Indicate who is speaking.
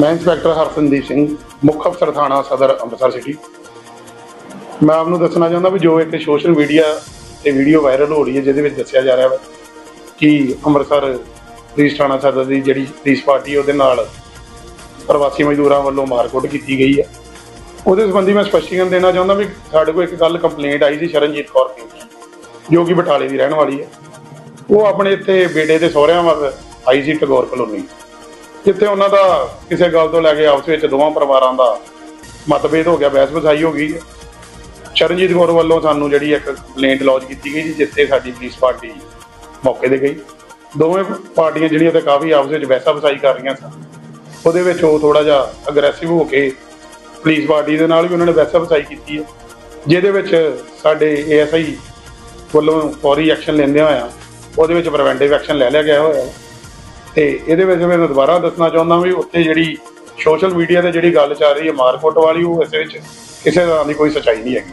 Speaker 1: ਮੈਂ ਇੰਸਪੈਕਟਰ ਹਰਪ੍ਰੀਤ ਸਿੰਘ, ਮੁੱਖ ਅਫਸਰ ਥਾਣਾ ਸਦਰ ਅੰਮ੍ਰਿਤਸਰ ਸਿਟੀ ਮੈਂ ਆਪ ਨੂੰ ਦੱਸਣਾ ਚਾਹੁੰਦਾ ਵੀ ਜੋ ਇੱਕ ਸੋਸ਼ਲ ਮੀਡੀਆ ਤੇ ਵੀਡੀਓ ਵਾਇਰਲ ਹੋ ਰਹੀ ਹੈ, ਜਿਹਦੇ ਵਿੱਚ ਦੱਸਿਆ ਜਾ ਰਿਹਾ ਹੈ ਕਿ ਅੰਮ੍ਰਿਤਸਰ ਪੁਲਿਸ ਥਾਣਾ ਸਦਰ ਦੀ ਜਿਹੜੀ ਪੁਲਿਸ ਪਾਰਟੀ ਉਹਦੇ ਨਾਲ ਪ੍ਰਵਾਸੀ ਮਜ਼ਦੂਰਾਂ ਵੱਲੋਂ ਮਾਰਕੁੱਟ ਕੀਤੀ ਗਈ ਹੈ। ਉਹਦੇ ਸੰਬੰਧੀ ਮੈਂ ਸਪਸ਼ਟੀਕਰਨ ਦੇਣਾ ਚਾਹੁੰਦਾ ਵੀ ਸਾਡੇ ਕੋਲ ਇੱਕ ਗੱਲ ਕੰਪਲੇਂਟ ਆਈ ਸੀ ਸ਼ਰਨਜੀਤ ਕੌਰ ਦੀ, ਜੋ ਕਿ ਬਟਾਲੇ ਦੀ ਰਹਿਣ ਵਾਲੀ ਹੈ। ਉਹ ਆਪਣੇ ਇੱਥੇ ਬੇਟੇ ਦੇ ਸਹੁਰਿਆਂ ਵੱਲ ਆਈ ਸੀ ਟਗੋਰ ਕਲੋਨੀ। ਜਿੱਥੇ ਉਹਨਾਂ ਦਾ ਕਿਸੇ ਗੱਲ ਤੋਂ ਲੈ ਕੇ ਆਪਸ ਵਿੱਚ ਦੋਵਾਂ ਪਰਿਵਾਰਾਂ ਦਾ ਮਤਭੇਦ ਹੋ ਗਿਆ ਬਹਿਸ ਬਸਾਈ ਹੋ ਗਈ ਹੈ। ਚਰਨਜੀਤ ਕੌਰ ਵੱਲੋਂ ਸਾਨੂੰ ਜਿਹੜੀ ਇੱਕ ਕੰਪਲੇਂਟ ਲੌਂਚ ਕੀਤੀ ਗਈ ਜੀ, ਜਿੱਥੇ ਸਾਡੀ ਪੁਲਿਸ ਪਾਰਟੀ ਮੌਕੇ ਤੇ ਗਈ। ਦੋਵੇਂ ਪਾਰਟੀਆਂ ਜਿਹੜੀਆਂ ਤੇ ਕਾਫੀ ਆਪਸ ਵਿੱਚ ਬਹਿਸਾ ਬਸਾਈ ਕਰ ਰਹੀਆਂ ਸਨ। ਉਹਦੇ ਵਿੱਚ ਉਹ ਥੋੜਾ ਜਿਹਾ ਅਗਰੈਸਿਵ ਹੋ ਕੇ ਪੁਲਿਸ ਪਾਰਟੀ ਦੇ ਨਾਲ ਵੀ ਉਹਨਾਂ ਨੇ ਬਹਿਸਾ ਬਸਾਈ ਕੀਤੀ ਹੈ। ਜਿਹਦੇ ਵਿੱਚ ਸਾਡੇ ਏਐਸਆਈ ਵੱਲੋਂ ਫੌਰੀ ਐਕਸ਼ਨ ਲੈਂਦੇ ਹੋਇਆ ਉਹਦੇ ਵਿੱਚ ਪ੍ਰੀਵੈਂਟਿਵ ਐਕਸ਼ਨ ਲੈ ਲਿਆ ਗਿਆ ਹੋਇਆ ਤੇ ਇਹਦੇ ਵਿੱਚ ਮੈਂ ਦੁਬਾਰਾ ਦੱਸਣਾ ਚਾਹੁੰਦਾ ਵੀ ਉੱਥੇ ਜਿਹੜੀ ਸੋਸ਼ਲ ਮੀਡੀਆ ਤੇ ਜਿਹੜੀ ਗੱਲ ਚੱਲ ਰਹੀ ਹੈ ਮਾਰਕੁੱਟ ਵਾਲੀ, ਉਹ ਇਸ ਵਿੱਚ ਕਿਸੇ ਤਰ੍ਹਾਂ ਦੀ ਕੋਈ ਸੱਚਾਈ ਨਹੀਂ ਹੈਗੀ।